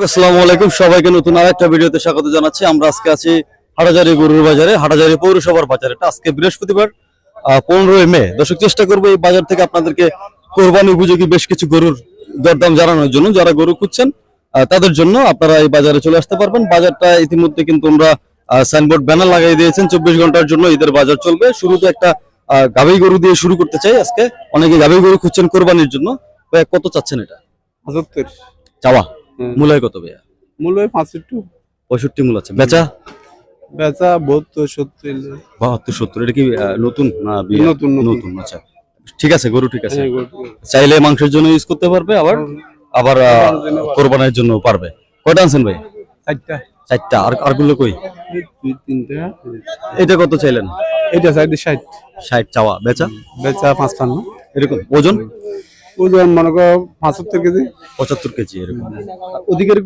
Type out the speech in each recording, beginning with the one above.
আসসালামু আলাইকুম। সবাইকে নতুন আরেকটা ভিডিওতে স্বাগত জানাচ্ছি। আমরা আজকে আছি হাটাজারি গরুর বাজারে হাটাজারি পৌরসভার বাজারে। এটা আজকে বৃহস্পতিবার পনেরোই মে। দর্শক চেষ্টা করব এই বাজার থেকে আপনাদেরকে কোরবানি উপযোগী বেশ কিছু গরুর দরদাম জানানোর জন্য। যারা গরু খুঁজছেন তাদের জন্য আপনারা এই বাজারে চলে আসতে পারবেন। বাজারটা ইতিমধ্যে কিন্তু আমরা সাইনবোর্ড ব্যানার লাগাই দিয়েছেন। চব্বিশ ঘণ্টার জন্য ঈদের বাজার চলবে। শুরুতে একটা গাভী গরু দিয়ে শুরু করতে চাই আজকে। অনেকে গাভী গরু খুঁজছেন কোরবানির জন্য। কত চাচ্ছেন এটা? চাওয়া। মূলায় কত ভাইয়া? মূল্য পাঁচষট্টি পঁয়ষট্টি মূল আছে। বেচা? বেচা বহত্তর সত্তর। বাহাত্তর সত্তর এটা কি আহ, নতুন না বিয়ে? নতুন, নতুন। নতুন আচ্ছা। ঠিক আছে গরু ঠিক আছে। হ্যাঁ, চাইলে মাংসের জন্য ইউজ করতে পারবে আবার আবার আহ, কোরবানের জন্য পারবে। কয়টা আনছেন ভাই? চারটা। চারটা। আর আরগুলো কই? এই দুই তিনটা। এটা কত চাইলেন? এইটা চারটে ষাট। ষাট চাওয়া। বেচা? বেচা পাঁচপান্ন। এরকম। ওজন? ওজন মনে করো পাঁচাত্তর কেজি? পঁচাত্তর কেজি এরকম। ওদিকের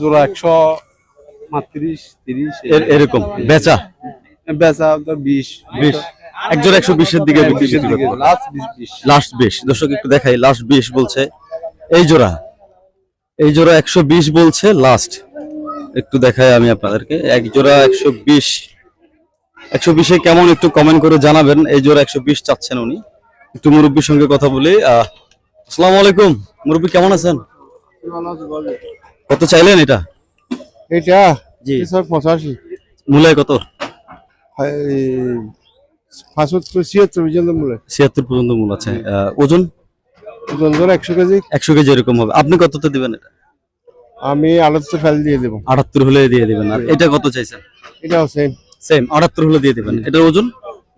জোড়া একশো মাত্রিশ তিরিশ এর- এরকম। বেচা? বেচা তো বিশ। বিশ। একজন একশো বিশের দিকে লাস্ট বিশ দর্শক একটু দেখাই লাস্ট বিশ বলছে। এই জোড়া। এই জোড়া একশো বিশ বলছে লাস্ট একটু দেখাই আমি আপনাদেরকে। এক জোড়া একশো বিশ। একশো বিশে কেমন একটু কমেন্ট করে জানাবেন। এই জোড়া একশো বিশ চাচ্ছেন উনি। একটু মুরব্বীর সঙ্গে কথা বলি। আসসালামু আলাইকুম। মুরব্বী কেমন আছেন? কত চাইলেন এটা? এটা জি। পঁচাশি? মূলায় কত? ছিয়াত্তর পর্যন্ত মূল্য ছিয়াত্তর পর্যন্ত মূল আছে। ওজন? ওজন ধরো একশো কেজি। একশো কেজি এরকম হবে। আপনি কততে দিবেন এটা? আমি আলোচনা ফেল দিয়ে দেবো। আটাত্তর হলে দিয়ে দিবেন। আর এটা কত চাইছেন? এটাও সেম সেম আটাত্তর হলে দিয়ে দিবেন। এটার ওজন?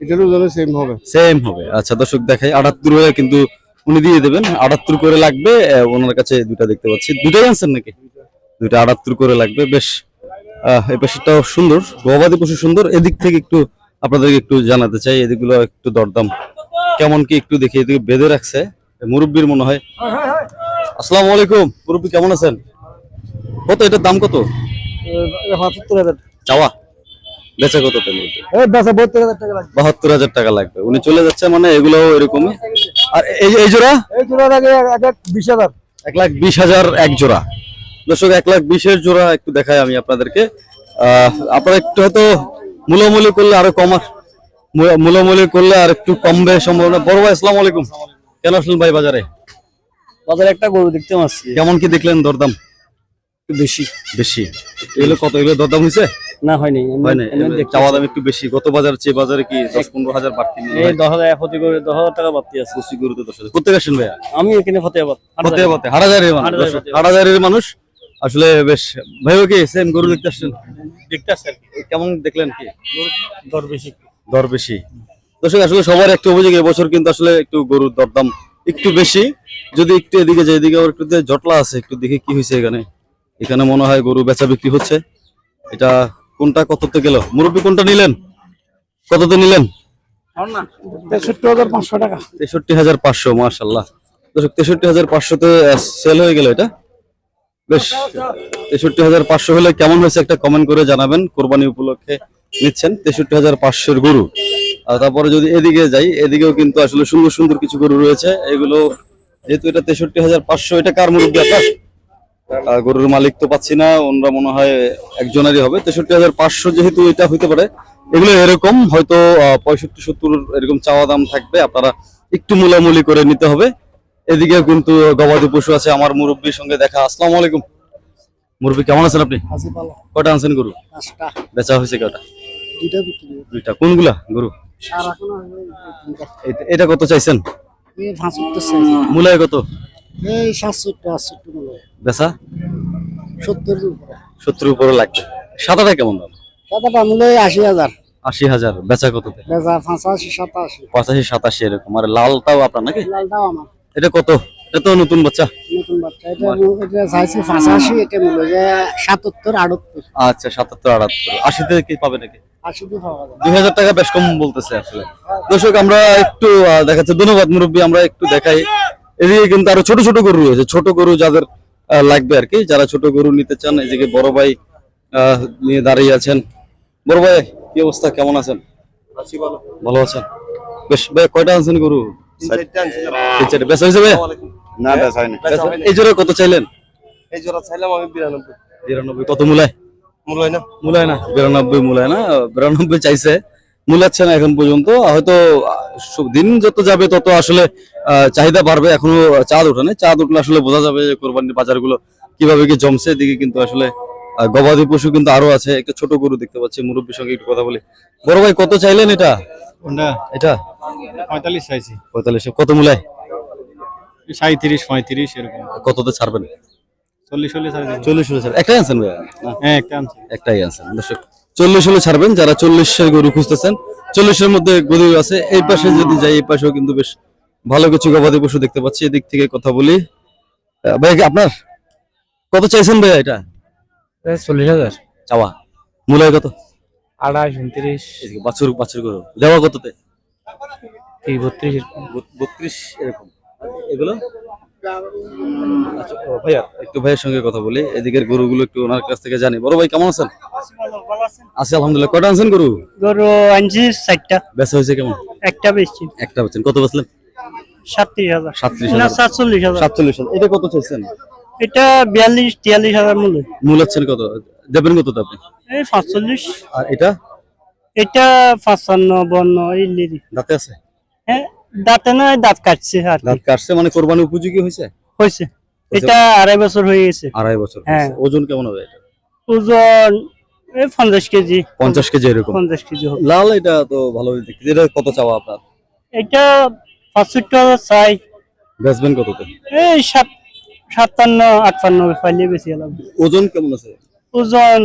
এটারও সেম হবে। সেম হবে। আচ্ছা দর্শক দেখাই আটাত্তর হলে কিন্তু উনি দিয়ে দেবেন। আটাত্তর করে লাগবে ওনার কাছে দুটা দেখতে পাচ্ছি। দুটাই আনছেন নাকি? আটাত্তর করে লাগবে বেশ। আহ, এই পাশেটাও সুন্দর গবাদি পশু সুন্দর। এদিক থেকে একটু আপনাদেরকে একটু জানাতে চাই এদিকগুলো একটু দরদাম কেমন কি একটু দেখি এদিকে বেঁধে রাখছে। মুরব্বীর মনে হয়। আসসালামু আলাইকুম মুরব্বী কেমন আছেন? কত এটার দাম কত? পঁচাত্তর হাজার। চাওয়া? বেচা কত তো এই বেচা বত্তর হাজার টাকা লাগবে। বাহাত্তর হাজার টাকা লাগবে। উনি চলে যাচ্ছে মানে এগুলো এরকমই। আর এই এই জোড়া? এই জোড়া লাগে এক এক বিশ হাজার। এক লাখ বিশ হাজার এক জোড়া। দর্শক এক লাখ বিশের জোড়া একটু দেখাই আমি আপনাদেরকে। আহ, আপনারা একটু হয়তো মূলামূলি করলে আরও কমার মূলা- মূলামূলি করলে আর একটু কমবে সম্ভাবনা। বড় ভাই আসসালামু আলাইকুম। কেন আসলেন ভাই বাজারে? বাজারে একটা গরু দেখতে পাচ্ছি। কেমন কি দেখলেন দরদাম? বেশি। বেশি। এগুলো কত? এগুলো দরদাম হয়েছে? না হয়নি। হয় চাওয়া দাম একটু বেশি। গত বাজার চেয়ে বাজারে কি দশ পনেরো হাজার বাড়তি এই দশ হাজার প্রতি করে দশ হাজার টাকা বাড়তি আছে। কুচি গরু তো দশ হাজার। কোথেকে আসেন ভাইয়া? আমি এখানে ফতেহাবাদ। হতে হাটাজারের মানুষ। হাটাজারের মানুষ। আসলে বেশ ভাইও কি সেম গরু দেখতে আসছেন? দেখতে আসছে কেমন দেখলেন কি? দর বেশি। দর বেশি। দর্শক আসলে সবার একটু অভিযোগ এবছর কিন্তু আসলে একটু গরুর দরদাম একটু বেশি। যদি একটু এদিকে যায় এদিকে আবার একটু যে জটলা আছে একটু দেখে কি হয়েছে এখানে। এখানে মনে হয় গরু বেচা বিক্রি হচ্ছে। এটা কোনটা কততে গেল? মুরব্বী কোনটা নিলেন? কততে নিলেন? তেষট্টি হাজার পাঁচশো টাকা। তেষট্টি হাজার পাঁচশো মার্শাল্লাহ তেষট্টি হাজার পাঁচশোতে সেল হয়ে গেল এটা? বেশ তেষট্টি হাজার পাঁচশো হলে কেমন হয়েছে একটা কমেন্ট করে জানাবেন। কোরবানি উপলক্ষে নিচ্ছেন তেষট্টি হাজার পাঁচশোর গরু। আর তারপরে যদি এদিকে যাই এদিকেও কিন্তু আসলে সুন্দর সুন্দর কিছু গরু রয়েছে। এগুলো যেহেতু এটা তেষট্টি হাজার পাঁচশো এটা কার মুরব্বী আপনার? গরুর মালিক তো পাচ্ছি না ওনারা মনে হয় একজনেরই হবে। তেষট্টি হাজার পাঁচশো যেহেতু এটা হইতে পারে এগুলো এরকম হয়তো পঁয়ষট্টি সত্তর এরকম চাওয়া দাম থাকবে আপনারা একটু মূলামূলি করে নিতে হবে। এদিকে কিন্তু গবাদি পশু আছে আমার মুরব্বীর সঙ্গে দেখা। আসসালামু আলাইকুম। মুরব্বী কেমন আছেন আপনি? কটা আনছেন গরু? বেচা হয়েছে কটা দুইটা কোনগুলা গরু? এটা- কত চাইছেন? মূলায় কত? এই সাতষট্টি আটষট্টি মনে হয়। বেচা? সত্তর উপরে। সত্তর উপরে লাগবে। সাদাটা কেমন দাম? টাকাটা মূল্য আশি হাজার। আশি হাজার। বেচা কততে? বেচা পঁচাশি সাতাশি। পঁচাশি সাতাশি এরকম। আর লালটাও আপনার নাকি? লালটাও আমার। এটা কত? এটা তো নতুন বাচ্চা। নতুন বাচ্চা। এটা এটা চাইছি পঁচাশি এটা মূল্য যে সাতাত্তর আটাত্তর। আচ্ছা সাতাত্তর আটাত্তর। আশিতে কি পাবে নাকি? দুই হাজার টাকা বেশ কম বলতেছে আসলে। দর্শক আমরা একটু দেখাচ্ছি। ধন্যবাদ মুরব্বী আমরা একটু দেখাই। এদিকে কিন্তু আরও ছোট ছোট গরু রয়েছে। ছোট গরু যাদের আহ, লাগবে আর কি যারা ছোট গরু নিতে চান এদিকে বড় ভাই আহ, নিয়ে দাঁড়িয়ে আছেন। বড় ভাই কি অবস্থা? কেমন আছেন? ভালো। আছেন? বেশ ভাই কয়টা আনছেন গরু? চারটে হয়েছে ভাই? না হয়নি। এই জোড়া কত চাইলেন? এই জোড়া চাইলাম আমি বিরানব্বই। বিরানব্বই। কত মূলায়? মূল হয় না। মূলায় না বিরানব্বই মূলায় না বিরানব্বই চাইছে। মূলাচ্ছে না এখন পর্যন্ত। হয়তো দিন যত যাবে তত আসলে চাহিদা বাড়বে। এখনও চাঁদ ওঠে না চাঁদ উঠলে আসলে বোঝা যাবে যে কোরবানির বাজারগুলো কীভাবে কি জমছে। এদিকে কিন্তু আসলে গবাদি পশু কিন্তু আরও আছে। একটা ছোট গরু দেখতে পাচ্ছি মুরব্বীর সঙ্গে একটু কথা বলি। বড় ভাই কত চাইলেন এটা? এটা? পঁয়তাল্লিশ চাইছি। পঁয়তাল্লিশ। কত মূলায়? সাঁত্রিশ পঁয়ত্রিশ এরকম। কততে ছাড়বেন? চল্লিশ। চল্লিশ হলে একটাই আনছেন ভাইয়া? হ্যাঁ একটা আনছি। একটাই আছে দর্শক চল্লিশ হলে ছাড়বেন যারা চল্লিশের গরু খুঁজতেছেন চল্লিশের মধ্যে গরু আছে। এই পাশে যদি যাই এই পাশেও কিন্তু বেশ ভালো কিছু গবাদি পশু দেখতে পাচ্ছি। এদিক থেকে কথা বলি। ভাই আপনার? কত চাইছেন ভাইয়া এটা? চল্লিশ হাজার। চাওয়া। মূল্য কত? আড়াইশ উনত্রিশ। বাছুর বাছুর গরু। দেওয়া কততে? বত্রিশ বত- বত্রিশ এরকম। এগুলো? আচ্ছা ভাইয়া একটু ভাইয়ের সঙ্গে কথা বলি। এদিকের গরুগুলো একটু ওনার কাছ থেকে জানি। বড় ভাই কেমন আছেন? আছি আলহামদুলিল্লাহ। কটা আনছেন গরু? গরু আনছি চারটা। বেচা হয়েছে কেমন? একটা বেশি একটা বেচছেন। কত বেচলেন? সাতত্রিশ হাজার। সাতত্রিশ হাজার। সাতচল্লিশ হাজার। সাতচল্লিশ হাজার। এটা কত চাইছেন? এটা বিয়াল্লিশ তিয়াল্লিশ হাজার মূল্য মূলাচ্ছেন কত? দেবেন কত আপনি? এই পাঁচচল্লিশ। আর এটা? এটা পাঁচান্ন বন্ন ইল্লিরি দাঁতে আছে? হ্যাঁ। দাঁতে নয় দাঁত কাটছে আর দাঁত কাটছে মানে কোরবানি উপযোগী হয়েছে? হয়েছে। এটা আড়াই বছর হয়ে গেছে। আড়াই বছর হ্যাঁ। ওজন কেমন হবে এটা? ওজন পঞ্চাশ কেজি। পঞ্চাশ কেজি এরকম? পঞ্চাশ কেজি লাল এটা তো ভালো এটা কত চাওয়া আপনার? এটা পাঁচষট্টি হাজার চাই। বেচবেন কততে? এই সাত সাতান্ন আটান্ন পাইলে বেশি লাগবে ওজন কেমন আছে? ওজন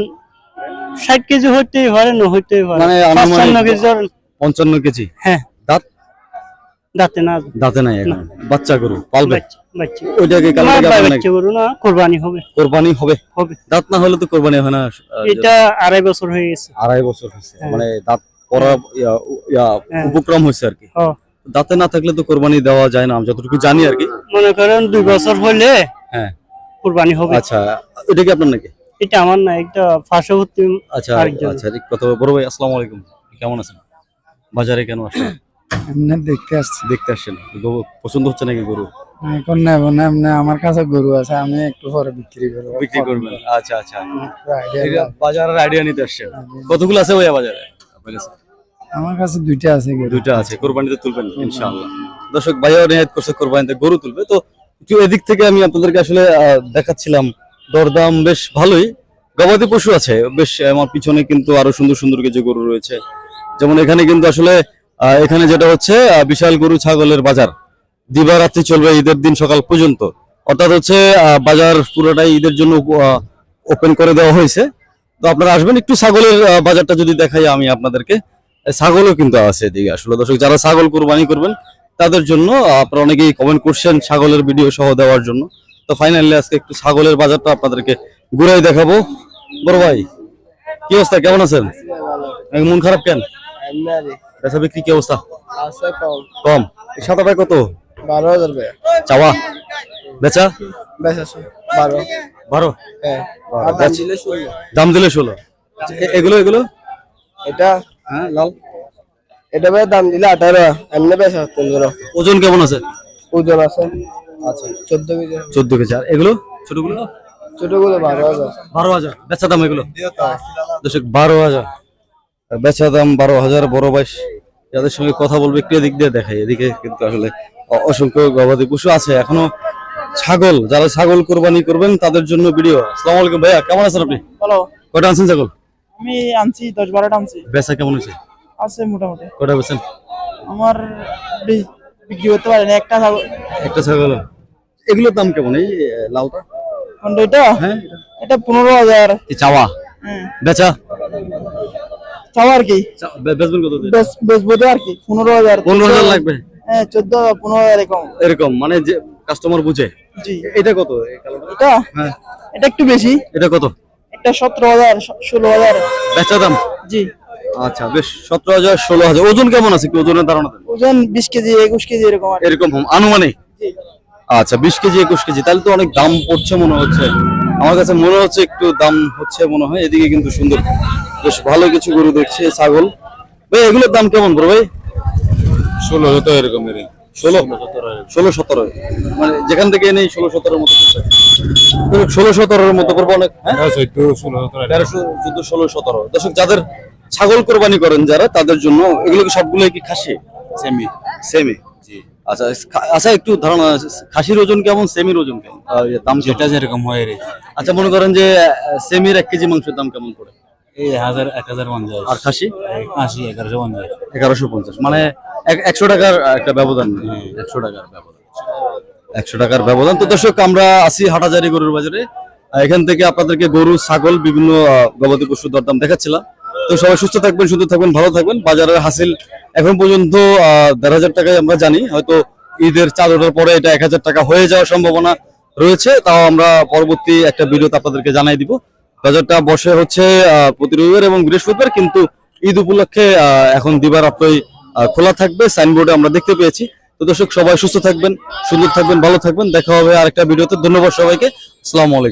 ষাট কেজি হইতেই পারে না হইতেই পারে। মানে পাঁচপান্ন কেজি। পঞ্চান্ন কেজি? হ্যাঁ। দাঁত না দাঁতে নাই এখন। বাচ্চা গরু পালবে? বাচ্চা ওইটাকে বাচ্চা গরু না কোরবানি হবে। কোরবানি হবে? হবে। দাঁত না হলে তো কোরবানি হয় না এটা আড়াই বছর হয়ে গেছে। আড়াই বছর হয়েছে। হ্যাঁ। মানে দাঁত ইয়া, হ্যাঁ। উপক্রম হয়েছে আর কি। দাঁতে না থাকলে তো কোরবানি দেওয়া যায় না আমি যতটুকু জানি আর কি। মনে করেন দুই বছর হলে হ্যাঁ। কোরবানি হবে। আচ্ছা এটা কি আপনার নাকি? এটা আমার না একটা পার্শ্ববর্তী আচ্ছা। আচ্ছা কথা বড় ভাই আসসালামু আলাইকুম। কেমন আছেন? বাজারে কেন আসছেন? এমনি দেখতে আসছি। দেখতে আসছেন গরু পছন্দ হচ্ছে নাকি গরু? এখন নেব না এমনি আমার কাছে গরু আছে আমি একটু পরে বিক্রি করব। বিক্রি করবেন? আচ্ছা আচ্ছা। বাজারের আইডিয়া নিতে আসছেন। কতগুলো আছে ভাইয়া বাজারে? আপনার কাছে? আমার কাছে দুইটা আছে দুইটা আছে কোরবানিতে তুলবেন ইনশাআল্লাহ। দর্শক ভাইয়াও নিয়ত করছে কোরবানিতে গরু তুলবে। তো একটু এদিক থেকে আমি আপনাদেরকে আসলে দেখাচ্ছিলাম দরদাম বেশ ভালোই। গবাদি পশু আছে বেশ আমার পিছনে কিন্তু আরও সুন্দর সুন্দর কিছু গরু রয়েছে। যেমন এখানে কিন্তু আসলে এখানে যেটা হচ্ছে বিশাল গরু ছাগলের বাজার। দিবারাত্রি চলবে ঈদের দিন সকাল পর্যন্ত। অর্থাৎ হচ্ছে বাজার পুরোটাই ঈদের জন্য ওপেন করে দেওয়া হয়েছে। তো আপনারা আসবেন একটু ছাগলের বাজারটা যদি দেখাই আমি আপনাদেরকে। ছাগলও কিন্তু আছে এদিকে। আসলে দর্শক যারা ছাগল কোরবানি করবেন তাদের জন্য আপনারা অনেকেই কমেন্ট করছেন ছাগলের ভিডিও সহ দেওয়ার জন্য। তো ফাইনালি আজকে একটু ছাগলের বাজারটা আপনাদেরকে ঘুরাই দেখাবো। বড় ভাই কি অবস্থা? কেমন আছেন? মন খারাপ কেন? বেচা বিক্রি কি অবস্থা? আছে কম। কম। সাদা ভাই কত? বারো হাজার ভাই চাওয়া? বেচা? আছে। বারো। বারো? হ্যাঁ। দাম দিলে ষোলো। এগুলো এগুলো? এটা হ্যাঁ লাল। এটা ভাই দাম দিলে আঠারো। এমনি বেশ পনেরো। ওজন কেমন আছে? ওজন আছে আচ্ছা চোদ্দ কেজি। চোদ্দ কেজি। আর এগুলো? ছোটগুলো ছোটগুলো বারো হাজার। বারো হাজার। বেচা দাম এগুলো? দর্শক বারো হাজার। বেচা দাম বারো হাজার বড় বাইশ যাদের সঙ্গে কথা বলবে একটু এদিক দিয়ে দেখাই। এদিকে কিন্তু আসলে অসংখ্য গবাদি পশু আছে। এখনও ছাগল যারা ছাগল কোরবানি করবেন তাদের জন্য ভিডিও। আসসালামু আলাইকুম ভাইয়া কেমন আছেন আপনি? হ্যালো কটা আনছেন ছাগল? আমি আনছি দশ বারোটা আনছি। বেচা কেমন হয়েছে? আছে মোটামুটি। কটা বেচেন? আমার বিক্রি করতে পারে না একটা ছাগল। একটা ছাগল। এগুলোর দাম কেমন? এই এ, লালটা কোনটা এটা? হ্যাঁ। এটা পনেরো হাজার। চাওয়া? বেচা? চাও আর কি? বেচবেন কত বেচবো তো আর কি পনেরো হাজার। পনেরো হাজার লাগবে? হ্যাঁ চোদ্দ পনেরো হাজার এরকম। এরকম মানে যে কাস্টমার বুঝে। জি। এটা কত? এটা? হ্যাঁ। এটা একটু বেশি। এটা কত? সতেরো হাজার ষোলো হাজার। বেচা দাম? জি। আচ্ছা বেশ সতেরো হাজার ষোলো হাজার। ওজন কেমন আছে কি ওজনের ধারণা? ওজন বিশ কেজি একুশ কেজি এরকম এরকম আনুমানিক? আচ্ছা বিশ কেজি একুশ কেজি তাহলে তো অনেক দাম পড়ছে মনে হচ্ছে। আমার কাছে মনে হচ্ছে একটু দাম হচ্ছে মনে হয় এদিকে কিন্তু সুন্দর। বেশ ভালো কিছু গরু দেখছে ছাগল। ভাই এগুলোর দাম কেমন বড় ভাই? ষোলো তো এরকম ষোলো? ষোলো সতেরো মানে যেখান থেকে নেই ষোলো সতেরোর মতো। ষোলো সতেরোর মতো করব অনেক হ্যাঁ? তেরোশো চোদ্দ ষোলো সতেরো। দর্শক যাদের ছাগল কোরবানি করেন যারা তাদের জন্য এগুলো সবগুলো কি খাসি? সেমি সেমি আচ্ছা আচ্ছা একটু ধারণা খাসির ওজন কেমন সেমির ওজন কেমন? ইয়ে, দাম যেটা যেরকম হয় রে আচ্ছা মনে করেন যে সেমির এক কেজি মাংসের দাম কেমন পড়ে? এই হাজার এক হাজার পঞ্চাশ। আর খাসি? আশি এগারোশো পঞ্চাশ। এগারোশো পঞ্চাশ। মানে এক- একশো টাকার একটা ব্যবধান। একশো টাকার ব্যবধান। একশো টাকার ব্যবধান। তো দর্শক আমরা আসি হাটাজারি গরুর বাজারে। এখান থেকে আপনাদেরকে গরু ছাগল বিভিন্ন গবাদি পশুর দরদাম দেখাচ্ছিলাম। তো সবাই সুস্থ থাকবেন সুন্দর থাকবেন ভালো থাকবেন। বাজারের হাসিল এখন পর্যন্ত দেড় হাজার টাকায় আমরা জানি হয়তো ঈদের চাঁদ ওঠার পরে এটা এক হাজার টাকা হয়ে যাওয়ার সম্ভাবনা রয়েছে তাও আমরা পরবর্তী একটা ভিডিওতে আপনাদেরকে জানাই দিব। বাজারটা বসে হচ্ছে প্রতি রবিবার এবং বৃহস্পতিবার কিন্তু ঈদ উপলক্ষে এখন দিবারাত্রই আহ, খোলা থাকবে সাইনবোর্ডে আমরা দেখতে পেয়েছি। তো দর্শক সবাই সুস্থ থাকবেন সুন্দর থাকবেন ভালো থাকবেন। দেখা হবে আরেকটা ভিডিওতে। ধন্যবাদ সবাইকে। আসসালামু আলাইকুম।